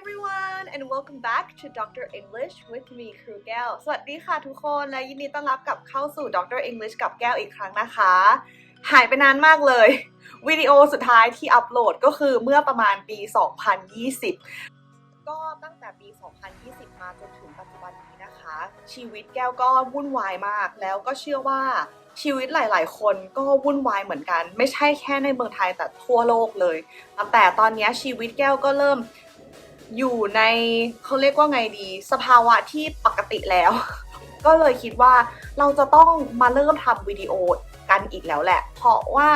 everyone and welcome back to Dr. English with me ครูแก้ว สวัสดีค่ะทุกคนและยินดีต้อนรับกลับเข้าสู่ Dr. English กับแก้วอีกครั้งนะคะ หายไปนานมากเลย วิดีโอสุดท้ายที่อัปโหลดก็คือเมื่อประมาณปี 2020 ก็ตั้งแต่ปี 2020 มาจนถึงปัจจุบันนี้นะคะ ชีวิตแก้วก็วุ่นวายมาก แล้วก็เชื่อว่าชีวิตหลาย ๆ คนก็วุ่นวายเหมือนกัน ไม่ใช่แค่ในเมืองไทยแต่ทั่วโลกเลย แต่ตอนนี้ชีวิตแก้วก็เริ่ม อยู่ในเขาเรียกว่าไงดี สภาวะที่ปกติแล้ว ก็เลยคิดว่าเราจะต้องมาเริ่มทำวิดีโอกันอีกแล้วแหละ เพราะว่า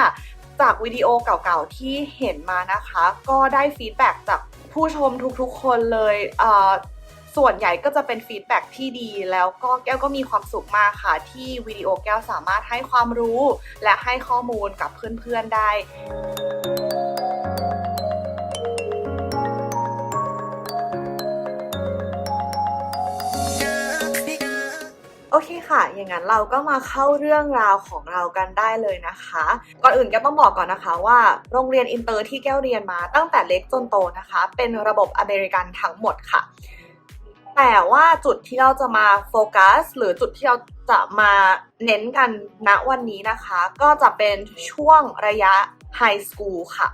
จากวิดีโอเก่าๆที่เห็นมานะคะ ก็ได้ฟีดแบ็จากผู้ชมทุกๆคนเลยเส่วนใหญ่ก็จะเป็นฟีดแบ็ที่ดี แล้วก็แก้วก็มีความสุขมากค่ะ ที่วิดีโอแก้วสามารถให้ความรู้ และให้ข้อมูลกับเพื่อนๆได้ โอเคค่ะ อย่างนั้นเราก็มาเข้าเรื่องราวของเรากันได้เลยนะคะ ก่อนอื่นแก้ต้องบอกก่อนนะคะว่าโรงเรียนอินเตอร์ที่แก้วเรียนมาตั้งแต่เล็กจนโตนะคะ เป็นระบบอเมริกันทั้งหมดค่ะ แต่ว่าจุดที่เราจะมาโฟกัสหรือจุดที่เราจะมาเน้นกันณวันนี้นะคะ ก็จะเป็นช่วงระยะไฮสคูลค่ะ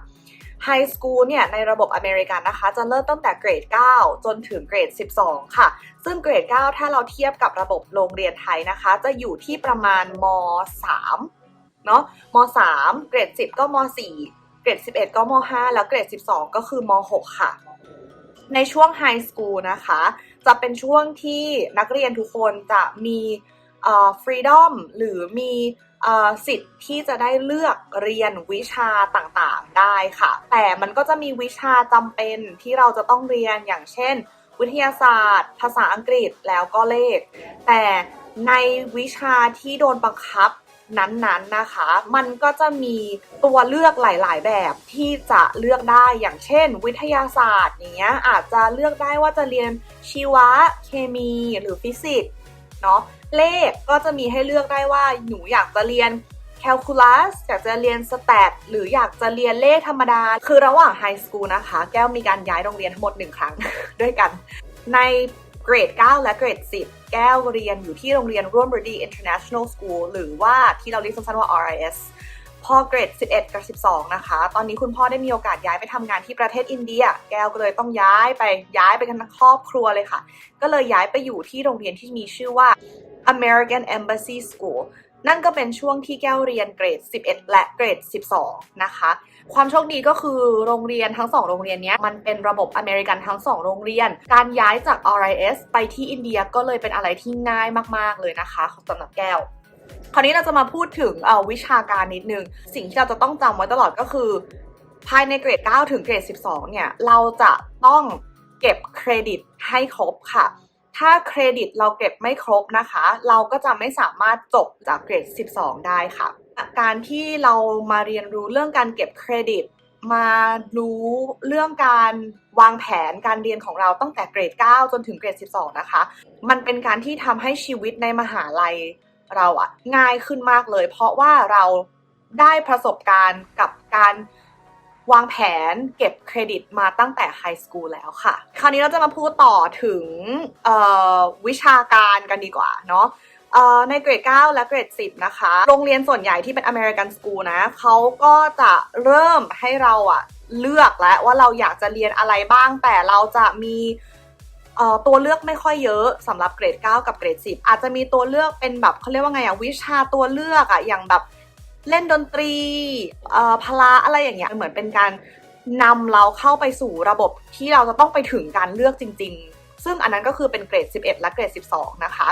ไฮสคูลเนี่ยในระบบอเมริกันนะคะ จะเริ่มตั้งแต่เกรด 9 จนถึงเกรด 12 ค่ะ ซึ่งเกรด 9 ถ้าเราเทียบกับระบบโรงเรียนไทยนะคะ จะอยู่ที่ประมาณม 3 เนาะม 3 เกรด 10 ก็ม 4 เกรด 11 ก็ม 5 แล้วเกรด 12 ก็คือม 6 ค่ะ ในช่วงไฮสคูลนะคะ จะเป็นช่วงที่นักเรียนทุกคนจะมีเอ่อ freedom หรือมี สิทธิ์ที่จะได้เลือกเรียนวิชาต่างๆได้ค่ะ แต่มันก็จะมีวิชาจำเป็นที่เราจะต้องเรียนอย่างเช่น วิทยาศาสตร์ ภาษาอังกฤษแล้วก็เลข แต่ในวิชาที่โดนบังคับนั้นๆนะคะ มันก็จะมีตัวเลือกหลาย ๆ แบบที่จะเลือกได้อย่างเช่น วิทยาศาสตร์อย่างเงี้ยอาจจะเลือกได้ว่าจะเรียนชีวะ เคมีหรือฟิสิกส์เนาะ เลขก็จะมีให้เลือกได้ว่าหนูอยากจะเรียนแคลคูลัสอยากจะเรียนสแตทหรืออยากจะเรียนเลขธรรมดา คือระหว่างไฮสคูลนะคะ แก้วมีการย้ายโรงเรียนทั้งหมดหนึ่งครั้งด้วยกัน ในเกรด 9 และเกรด 10 แก้วเรียนอยู่ที่โรงเรียนร่วมบดี International School หรือว่าที่เราเรียกสั้นๆว่า RIS พอเกรด 11 กับ 12 นะคะ ตอนนี้คุณพ่อได้มีโอกาสย้ายไปทำงานที่ประเทศอินเดีย แก้วก็เลยต้องย้ายไปย้ายไปกันทั้งครอบครัวเลยค่ะ ก็เลยย้ายไปอยู่ที่โรงเรียนที่มีชื่อว่า American Embassy School นั่นก็เป็นช่วงที่แก้วเรียนเกรด 11 และเกรด 12 นะคะ ความโชคดีก็คือโรงเรียนทั้งสองโรงเรียนนี้มันเป็นระบบอเมริกันทั้งสองโรงเรียน การย้ายจาก RIS ไปที่อินเดียก็เลยเป็นอะไรที่ง่ายมาก ๆ เลยนะคะสำหรับแก้ว คราวนี้เราจะมาพูดถึงเอ่อวิชาการนิดนึง สิ่งที่เราจะต้องจำไว้ตลอดก็คือ ภายในเกรด 9 ถึงเกรด 12 เนี่ย เราจะต้องเก็บเครดิตให้ครบค่ะ ถ้าเครดิตเราเก็บไม่ครบนะคะ เราก็จะไม่สามารถจบจากเกรด 12 ได้ค่ะ การที่เรามาเรียนรู้เรื่องการเก็บเครดิตมารู้เรื่องการวางแผนการเรียนของเราตั้งแต่เกรด 9 จนถึงเกรด 12 นะคะ มันเป็นการที่ทำให้ชีวิตในมหาลัย เราอะง่ายขึ้นมากเลย เพราะว่าเราได้ประสบการณ์กับการวางแผนเก็บเครดิตมาตั้งแต่ไฮสคูลแล้วค่ะ คราวนี้เราจะมาพูดต่อถึงวิชาการกันดีกว่าเนาะในเกรด 9 และเกรด 10 นะคะ โรงเรียนส่วนใหญ่ที่เป็น American School นะเขาก็จะเริ่มให้เราอะเลือกแล้วว่าเราอยากจะเรียนอะไรบ้างแต่เราจะมี ตัวเลือกไม่ค่อยเยอะสำหรับเกรด 9 กับเกรด 10 อาจจะมีตัวเลือกเป็นแบบเขาเรียกว่าไงอะวิชาตัวเลือกอะอย่างแบบเล่นดนตรีพละอะไรอย่างเงี้ยเหมือนเป็นการนำเราเข้าไปสู่ระบบที่เราจะต้องไปถึงการเลือกจริง ๆ ซึ่งอันนั้นก็คือเป็นเกรด 11 และเกรด 12 นะคะ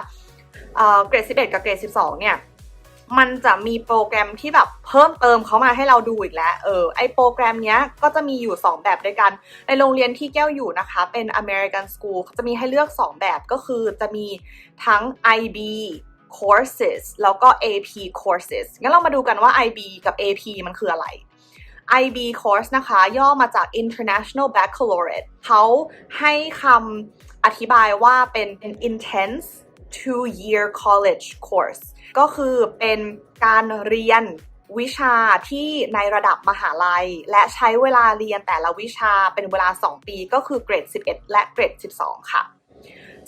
เอ่อเกรด 11 กับเกรด 12 เนี่ย มันจะมีโปรแกรมที่แบบเพิ่มเติมเขามาให้เราดูอีกแล้ว เออ ไอโปรแกรมเนี้ยก็จะมีอยู่ 2 แบบด้วยกัน ในโรงเรียนที่แก้วอยู่นะคะ เป็น American School จะมีให้เลือก 2 แบบก็คือจะมีทั้ง IB courses แล้วก็ AP courses งั้นเรามาดูกันว่า IB กับ AP มันคืออะไร IB course นะคะ ย่อมาจาก International Baccalaureate เขาให้คำอธิบายว่าเป็น intense two year college course ก็คือเป็นการเรียนวิชาที่ในระดับมหาลัย และใช้เวลาเรียนแต่ละวิชาเป็นเวลา 2 ปีก็คือเกรด 11 และเกรด 12 ค่ะ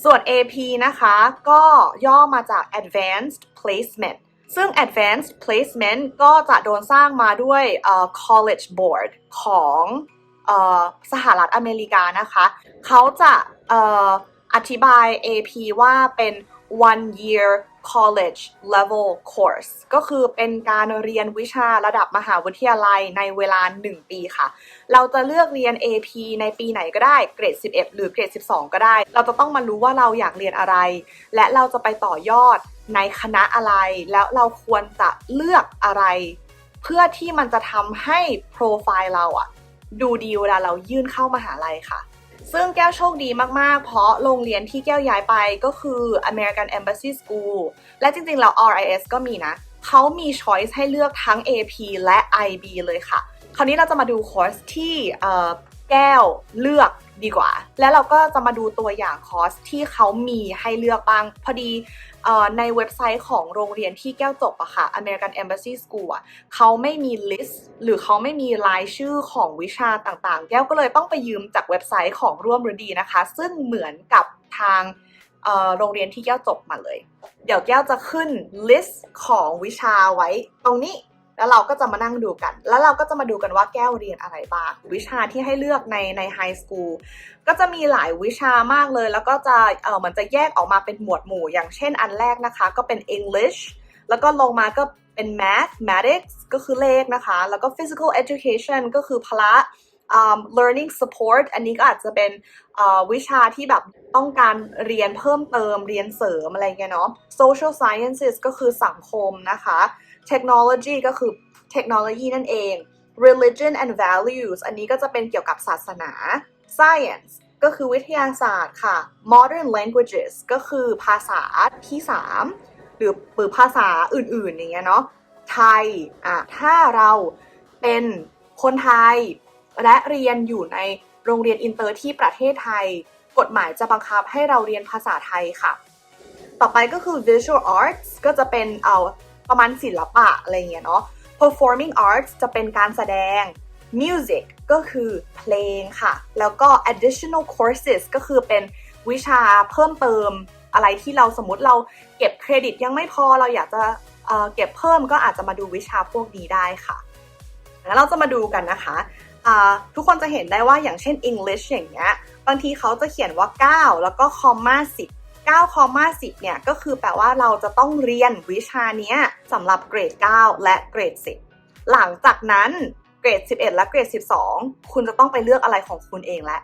ส่วน AP นะคะก็ย่อมาจาก Advanced Placement ซึ่ง Advanced Placement ก็จะโดนสร้างมาด้วยเอ่อ College Board ของเอ่อสหรัฐอเมริกานะคะ เขาจะเอ่ออธิบาย AP ว่าเป็น one year college level course ก็คือเป็นการเรียนวิชาระดับมหาวิทยาลัยในเวลา 1 ปีค่ะ เราจะเลือกเรียน AP ในปีไหนก็ได้เกรด 11 หรือเกรด 12 ก็ได้ เราจะต้องมารู้ว่าเราอยากเรียนอะไร และเราจะไปต่อยอดในคณะอะไร แล้วเราควรจะเลือกอะไร เพื่อที่มันจะทำให้โปรไฟล์เราอะดูดีเวลาเรายื่นเข้ามหาลัยค่ะ ซึ่งแก้วโชคดีมากๆ เพราะโรงเรียนที่แก้วย้ายไปก็คือ American Embassy School และจริงๆ แล้ว RIS ก็มีนะ เขามี choice ให้เลือกทั้ง AP และ IB เลยค่ะ คราวนี้เราจะมาดูคอร์สที่แก้วเลือก ดีกว่า แล้วเราก็จะมาดูตัวอย่างคอร์สที่เขามีให้เลือกบ้าง พอดีในเว็บไซต์ของโรงเรียนที่แก้วจบอะค่ะ American Embassy School อะเขาไม่มี list หรือเขาไม่มีรายชื่อของวิชาต่างๆ แก้วก็เลยต้องไปยืมจากเว็บไซต์ของร่วมฤดีนะคะ ซึ่งเหมือนกับทางโรงเรียนที่แก้วจบมาเลย เดี๋ยวแก้วจะขึ้น list ของวิชาไว้ตรงนี้ แล้วเราก็จะมานั่งดูกัน แล้วเราก็จะมาดูกันว่าแก้วเรียนอะไรบ้าง วิชาที่ให้เลือกในในไฮสคูลก็จะมีหลายวิชามากเลย แล้วก็จะเออมันจะแยกออกมาเป็นหมวดหมู่ อย่างเช่นอันแรกนะคะ ก็เป็น English แล้วก็ลงมาก็เป็น mathematics ก็คือเลขนะคะ แล้วก็ physical education ก็คือพละ um, learning support อันนี้ก็อาจจะเป็นเอ่อวิชาที่แบบต้องการเรียนเพิ่มเติมเรียนเสริมอะไรเงี้ยเนาะ social sciences ก็คือสังคมนะคะ technology ก็คือเทคโนโลยีนั่นเอง religion and values อันนี้ก็จะเป็นเกี่ยวกับศาสนา science ก็คือวิทยาศาสตร์ค่ะ modern languages ก็คือภาษาที่ 3 หรือหรือภาษาอื่นๆอย่างเงี้ยเนาะ ไทย อะ ถ้าเราเป็นคนไทย และเรียนอยู่ในโรงเรียนอินเตอร์ที่ประเทศไทย กฎหมายจะบังคับให้เราเรียนภาษาไทยค่ะ ต่อไปก็คือ visual arts ก็จะเป็นเอา ประมาณศิลปะอะไรเงี้ยเนาะ performing arts จะเป็นการแสดง music ก็คือเพลงค่ะ แล้วก็ additional courses ก็คือเป็นวิชาเพิ่มเติมอะไรที่เราสมมติเราเก็บเครดิตยังไม่พอเราอยากจะเเก็บเพิ่มก็อาจจะมาดูวิชาพวกนี้ได้ค่ะแล้วเราจะมาดูกันนะคะทุกคนจะเห็นได้ว่าอย่างเช่น English อย่างเงี้ยบางทีเขาจะเขียนว่า 9 แล้วก็คอมมา10 9คอมมา10เนี่ยก็คือแปลว่าเราจะต้องเรียนวิชานี้สำหรับเกรด 9 และเกรด 10 หลังจากนั้นเกรด 11 และเกรด 12 คุณจะต้องไปเลือกอะไรของคุณเองแล้ว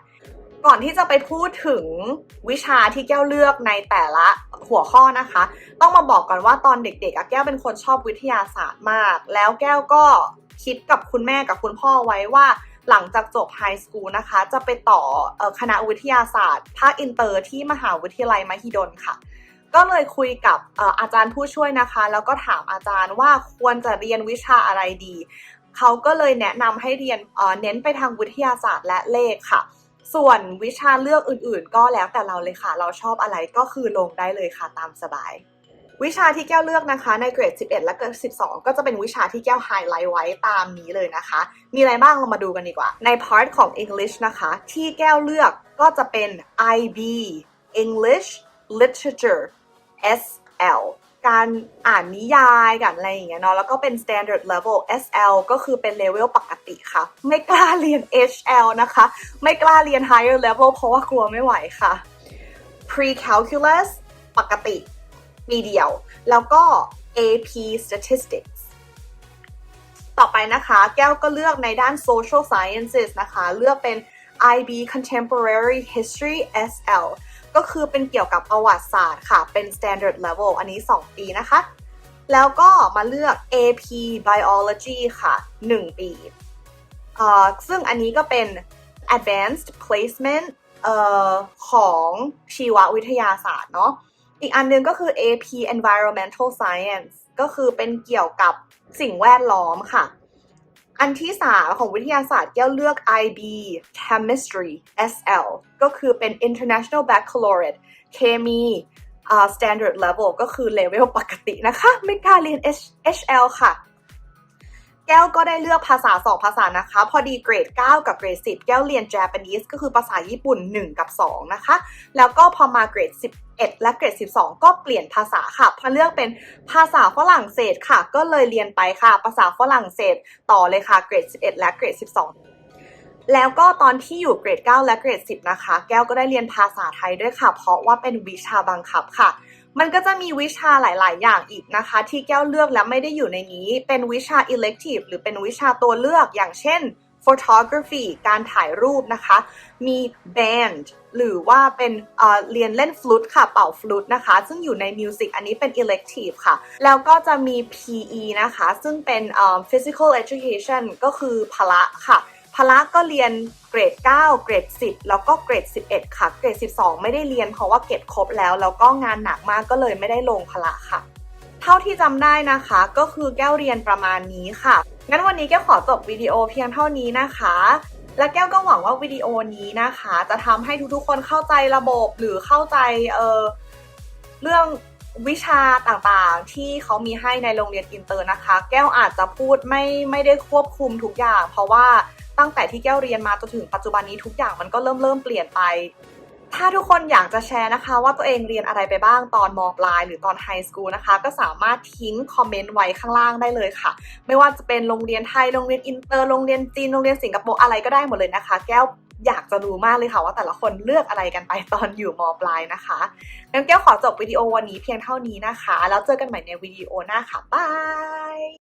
ก่อนที่จะไปพูดถึงวิชาที่แก้วเลือกในแต่ละหัวข้อนะคะ ต้องมาบอกก่อนว่าตอนเด็กๆอะแก้วเป็นคนชอบวิทยาศาสตร์มาก แล้วแก้วก็คิดกับคุณแม่กับคุณพ่อไว้ว่า หลังจากจบไฮสคูลนะคะ จะไปต่อคณะวิทยาศาสตร์ ภาคอินเตอร์ที่มหาวิทยาลัยมหิดลค่ะ ก็เลยคุยกับอาจารย์ผู้ช่วยนะคะ แล้วก็ถามอาจารย์ว่าควรจะเรียนวิชาอะไรดี เขาก็เลยแนะนำให้เรียนเเน้นไปทางวิทยาศาสตร์และเลขค่ะ ส่วนวิชาเลือกอื่นๆ ก็แล้วแต่เราเลยค่ะ เราชอบอะไรก็คือลงได้เลยค่ะตามสบาย วิชาที่แก้วเลือกนะคะ ในเกรด 11 และเกรด 12 ก็จะเป็นวิชาที่แก้วไฮไลท์ไว้ตามนี้เลยนะคะ มีอะไรบ้างเรามาดูกันดีกว่า ในพาร์ทของ English นะคะ ที่แก้วเลือกก็จะเป็น IB English Literature SL การอ่านนิยายกันอะไรอย่างเงี้ยเนาะแล้วก็เป็น standard level SL ก็คือเป็นเลเวลปกติค่ะ ไม่กล้าเรียน HL นะคะ ไม่กล้าเรียน higher level เพราะว่ากลัวไม่ไหวค่ะ pre-calculus ปกติ มีเดียว แล้วก็ AP statistics ต่อไปนะคะ แก้วก็เลือกในด้าน social sciences นะคะ เลือกเป็น IB contemporary history SL ก็คือเป็นเกี่ยวกับประวัติศาสตร์ค่ะ เป็น standard level อันนี้ 2 ปีนะคะ แล้วก็มาเลือก AP biology ค่ะ 1 ปีเอ่อซึ่งอันนี้ก็เป็น advanced placement เอ่อของชีววิทยาศาสตร์เนาะ อีกอันหนึงก็คือ AP Environmental Science ก็คือเป็นเกี่ยวกับสิ่งแวดล้อมค่ะ อันที่สามของวิทยาศาสตร์แก้วเลือก IB Chemistry SL ก็คือเป็น International Baccalaureate เคมีอ่า Standard Level ก็คือเลเวลปกตินะคะ ไม่กล้าเรียน H HL ค่ะ แก้วก็ได้เลือกภาษา 2 ภาษานะคะ พอดีเกรด 9 กับเกรด 10 แก้วเรียน Japanese ก็คือภาษาญี่ปุ่น 1 กับ 2 นะคะ แล้วก็พอมาเกรด 11 และเกรด 12 ก็เปลี่ยนภาษาค่ะพอเลือกเป็นภาษาฝรั่งเศสค่ะ ก็เลยเรียนไปค่ะ ภาษาฝรั่งเศสต่อเลยค่ะเกรด 11 และเกรด 12แล้วก็ตอนที่อยู่เกรด 9 และเกรด 10 นะคะ แก้วก็ได้เรียนภาษาไทยด้วยค่ะ เพราะว่าเป็นวิชาบังคับค่ะ มันก็จะมีวิชาหลาย ๆ อย่างอีกนะคะ ที่แก้วเลือกและไม่ได้อยู่ในนี้ เป็นวิชา elective หรือเป็นวิชาตัวเลือกอย่างเช่น photography การถ่ายรูปนะคะ มี band หรือว่าเป็นเอ่อเรียนเล่นฟลุตค่ะ เป่าฟลุตนะคะ ซึ่งอยู่ใน music อันนี้เป็น elective ค่ะ แล้วก็จะมี PE นะคะ ซึ่งเป็นเอ่อ physical education ก็คือพละค่ะ ละก็เรียนเกรด 9 เกรด 10 แล้วก็เกรด 11 ค่ะ เกรด 12 ไม่ได้เรียนเพราะว่าเก็บครบแล้ว แล้วก็งานหนักมากก็เลยไม่ได้ลงพละค่ะ เท่าที่จำได้นะคะ ก็คือแก้วเรียนประมาณนี้ค่ะ งั้นวันนี้แก้วขอจบวิดีโอเพียงเท่านี้นะคะ และแก้วก็หวังว่าวิดีโอนี้นะคะ จะทำให้ทุกๆคนเข้าใจระบบหรือเข้าใจเออเรื่องวิชาต่างๆ ที่เขามีให้ในโรงเรียนอินเตอร์นะคะ แก้วอาจจะพูดไม่ไม่ได้ควบคุมทุกอย่าง เพราะว่า ตั้งแต่ที่แก้วเรียนมาจนถึงปัจจุบันนี้ทุกอย่างมันก็เริ่มเริ่มเปลี่ยนไป ถ้าทุกคนอยากจะแชร์นะคะ ว่าตัวเองเรียนอะไรไปบ้างตอนมปลาย หรือตอนไฮสคูลนะคะ ก็สามารถทิ้งคอมเมนต์ไว้ข้างล่างได้เลยค่ะ ไม่ว่าจะเป็นโรงเรียนไทยโรงเรียนอินเตอร์โรงเรียนจีนโรงเรียนสิงคโปร์อะไรก็ได้หมดเลยนะคะ แก้วอยากจะรู้มากเลยค่ะว่าแต่ละคนเลือกอะไรกันไปตอนอยู่มปลายนะคะงั้นแก้วขอจบวิดีโอวันนี้เพียงเท่านี้นะคะ แล้วเจอกันใหม่ในวิดีโอหน้าค่ะบาย